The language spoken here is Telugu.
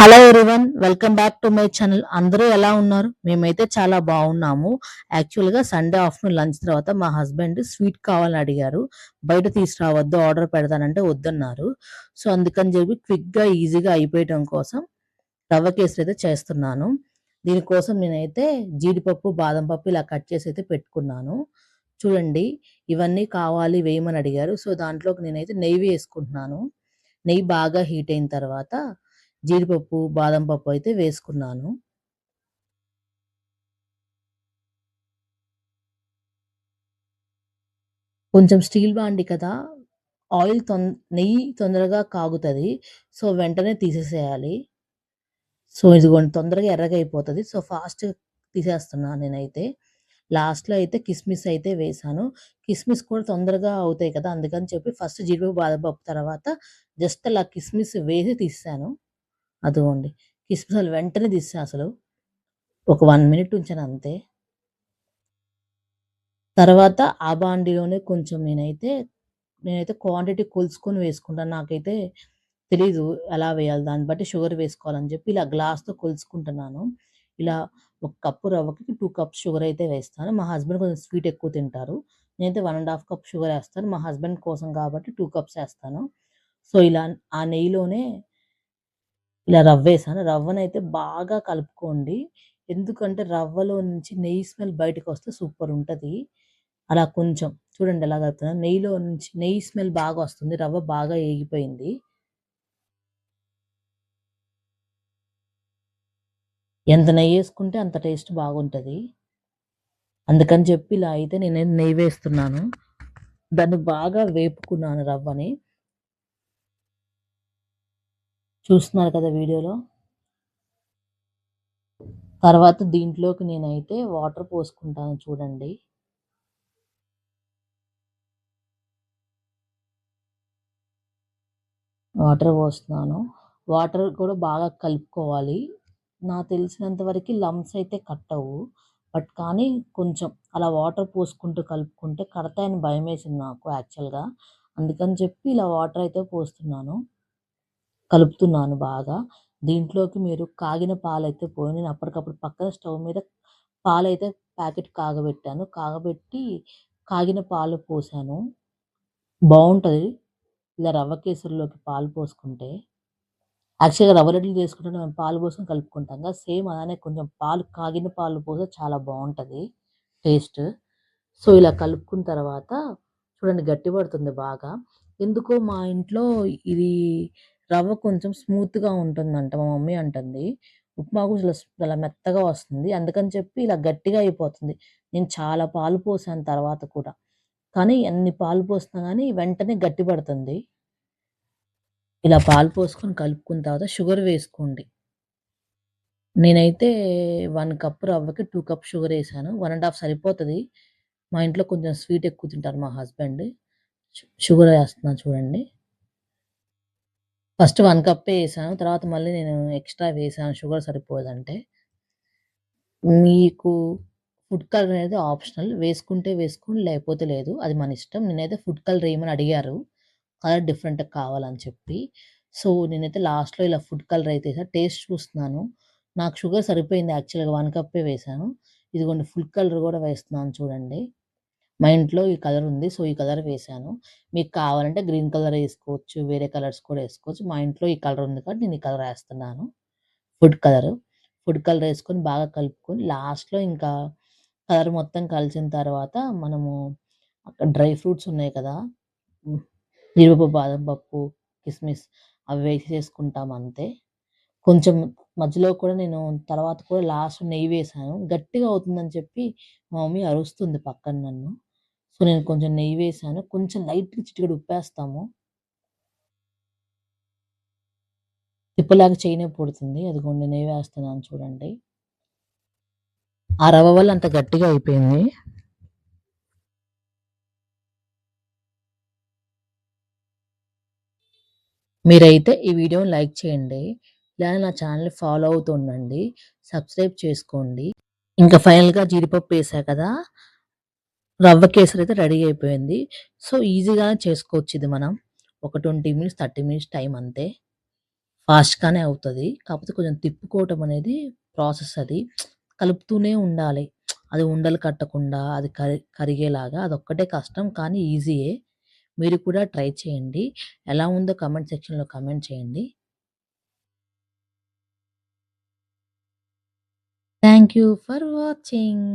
Hello everyone welcome back to my channel అందరూ ఎలా ఉన్నారు? మేమైతే చాలా బాగున్నాము. యాక్చువల్గా సండే ఆఫ్టర్నూన్ లంచ్ తర్వాత మా హస్బెండ్ స్వీట్ కావాలని అడిగారు. బయట తీసుకురావద్దు ఆర్డర్ పెడతానంటే వద్దన్నారు. సో అందుకని చెప్పి క్విక్గా ఈజీగా అయిపోయటం కోసం రవ్వ కేసులు అయితే చేస్తున్నాను. దీనికోసం నేనైతే జీడిపప్పు బాదం పప్పు ఇలా కట్ చేసి అయితే పెట్టుకున్నాను. చూడండి ఇవన్నీ కావాలి వేయమని అడిగారు. సో దాంట్లోకి నేనైతే నెయ్యి వేసుకుంటున్నాను. నెయ్యి బాగా హీట్ అయిన తర్వాత జీడిపప్పు బాదం పప్పు అయితే వేసుకున్నాను. కొంచెం స్టీల్ బాండి కదా ఆయిల్ తొం నెయ్యి తొందరగా కాగుతుంది సో వెంటనే తీసేసేయాలి. సో ఇదిగోండి తొందరగా ఎర్రగా అయిపోతుంది సో ఫాస్ట్ తీసేస్తున్నాను నేనైతే. లాస్ట్లో అయితే కిస్మిస్ అయితే వేసాను. కిస్మిస్ కూడా తొందరగా అవుతాయి కదా అందుకని చెప్పి ఫస్ట్ జీడిపప్పు బాదపప్పు తర్వాత జస్ట్ అలా కిస్మిస్ వేసి తీసాను అదిగోండి. కిస్మిస్ అసలు వెంటనే తీసా అసలు. ఒక వన్ మినిట్ ఉంచాను అంతే. తర్వాత ఆ బాండీలోనే కొంచెం నేనైతే నేనైతే క్వాంటిటీ కొలుసుకొని వేసుకుంటాను నాకైతే తెలీదు ఎలా వేయాలి దాన్ని బట్టి షుగర్ వేసుకోవాలని చెప్పి ఇలా గ్లాస్తో కొలుసుకుంటున్నాను ఇలా ఒక కప్పు రవ్వకి టూ కప్స్ షుగర్ అయితే వేస్తాను. మా హస్బెండ్ కొంచెం స్వీట్ ఎక్కువ తింటారు. నేనైతే one and half cup sugar వేస్తాను. మా హస్బెండ్ కోసం కాబట్టి టూ కప్స్ వేస్తాను. సో ఇలా ఆ నెయ్యిలోనే ఇలా రవ్వ వేసాను రవ్వనైతే బాగా కలుపుకోండి. ఎందుకంటే రవ్వలో నుంచి నెయ్యి స్మెల్ బయటకు వస్తే సూపర్ ఉంటుంది. అలా కొంచెం చూడండి ఎలా కలుపుతున్నా. నెయ్యిలో నుంచి నెయ్యి స్మెల్ బాగా వస్తుంది. రవ్వ బాగా ఏగిపోయింది. ఎంత నెయ్యి వేసుకుంటే అంత టేస్ట్ బాగుంటుంది. అందుకని చెప్పి ఇలా అయితే నేను నెయ్యి వేస్తున్నాను. దాన్ని బాగా వేపుకున్నాను రవ్వని. చూస్తున్నారు కదా వీడియోలో. తర్వాత దీంట్లోకి నేనైతే వాటర్ పోసుకుంటాను చూడండి. వాటర్ పోస్తున్నాను. వాటర్ కూడా బాగా కలుపుకోవాలి. నాకు తెలిసినంత వరకు లమ్స్ అయితే కట్టవు. బట్ కానీ కొంచెం అలా వాటర్ పోసుకుంటూ కలుపుకుంటే కడతాయని భయం వేసింది నాకు యాక్చువల్గా. అందుకని చెప్పి ఇలా వాటర్ అయితే పోస్తున్నాను. కలుపుతున్నాను బాగా. దీంట్లోకి మీరు కాగిన పాలైతే పోయి నేను అప్పటికప్పుడు పక్కన స్టవ్ మీద పాలైతే ప్యాకెట్ కాగబెట్టాను. కాగబెట్టి కాగిన పాలు పోసాను. బాగుంటుంది ఇలా రవ్వ కేసరిలోకి పాలు పోసుకుంటే. యాక్చువల్గా రవ్వ లడ్డూలు చేసుకుంటే మనం పాలు పోసుకొని కలుపుకుంటాం కదా సేమ్ అలానే కొంచెం పాలు కాగిన పాలు పోస్తే చాలా బాగుంటుంది టేస్ట్. సో ఇలా కలుపుకున్న తర్వాత చూడండి గట్టి పడుతుంది బాగా. ఎందుకో మా ఇంట్లో ఇది రవ్వ కొంచెం స్మూత్గా ఉంటుందంట మా మమ్మీ అంటుంది. ఉప్మా కూడా చాలా మెత్తగా వస్తుంది. అందుకని చెప్పి ఇలా గట్టిగా అయిపోతుంది. నేను చాలా పాలు పోసాను తర్వాత కూడా. కానీ ఎన్ని పాలు పోసినా కానీ వెంటనే గట్టి పడుతుంది. ఇలా పాలు పోసుకొని కలుపుకున్న తర్వాత షుగర్ వేసుకోండి. నేనైతే వన్ కప్ రవ్వకి టూ కప్ షుగర్ వేసాను. వన్ అండ్ హాఫ్ సరిపోతుంది. మా ఇంట్లో కొంచెం స్వీట్ ఎక్కువ తింటారు మా హస్బెండ్. షుగర్ వేస్తున్నాను చూడండి. ఫస్ట్ వన్ కప్పే వేసాను. తర్వాత మళ్ళీ నేను ఎక్స్ట్రా వేసాను. షుగర్ సరిపోదంటే. మీకు ఫుడ్ కలర్ అనేది ఆప్షనల్. వేసుకుంటే వేసుకోండి లేకపోతే లేదు. అది మన ఇష్టం. నేనైతే ఫుడ్ కలర్ వేయమని అడిగారు. కలర్ డిఫరెంట్ కావాలని చెప్పి. సో నేనైతే లాస్ట్లో ఇలా ఫుడ్ కలర్ అయితే టేస్ట్ చూస్తున్నాను. నాకు షుగర్ సరిపోయింది. యాక్చువల్గా వన్ కప్పే వేసాను. ఇదిగోండి ఫుడ్ కలర్ కూడా వేస్తున్నాను చూడండి. మా ఇంట్లో ఈ కలర్ ఉంది. సో ఈ కలర్ వేసాను మీకు కావాలంటే గ్రీన్ కలర్ వేసుకోవచ్చు వేరే కలర్స్ కూడా వేసుకోవచ్చు. మా ఇంట్లో ఈ కలర్ ఉంది కాబట్టి నేను ఈ కలర్ వేస్తున్నాను. Food colour. ఫుడ్ కలర్ వేసుకొని బాగా కలుపుకొని లాస్ట్లో ఇంకా కలర్ మొత్తం కలిసిన తర్వాత మనము డ్రై ఫ్రూట్స్ ఉన్నాయి కదా జీడిపప్పు బాదం పప్పు కిస్మిస్ అవి వేసేసుకుంటాం అంతే. కొంచెం మధ్యలో కూడా నేను తర్వాత కూడా లాస్ట్ నెయ్యి వేసాను గట్టిగా అవుతుందని చెప్పి మా మమ్మీ అరుస్తుంది పక్కన నన్ను. సో నేను కొంచెం నెయ్యి వేసాను. కొంచెం లైట్గా చిటికెడు ఉప్పేస్తాము. తిప్పలాగా చేయనే పుడుతుంది. అది కొన్ని నెయ్యి వేస్తున్నాను చూడండి. ఆ రవ్వ వల్ల అంత గట్టిగా అయిపోయింది. మీరైతే ఈ వీడియోని లైక్ చేయండి. ఇలా నా ఛానల్ ఫాలో అవుతుండండి సబ్స్క్రైబ్ చేసుకోండి. ఇంకా ఫైనల్గా జీడిపప్పు వేసా కదా? రవ్వ కేసరి అయితే రెడీ అయిపోయింది సో ఈజీగానే చేసుకోవచ్చు ఇది మనం ఒక twenty minutes thirty minutes time అంతే ఫాస్ట్‌గానే అవుతుంది కాకపోతే కొంచెం తిప్పుకోవటం అనేది ప్రాసెస్ అది. కలుపుతూనే ఉండాలి. అది ఉండలు కట్టకుండా అది కరి కరిగేలాగా అదొక్కటే కష్టం కానీ ఈజీయే. మీరు కూడా ట్రై చేయండి. ఎలా ఉందో కమెంట్ సెక్షన్‌లో కమెంట్ చేయండి. Thank you for watching.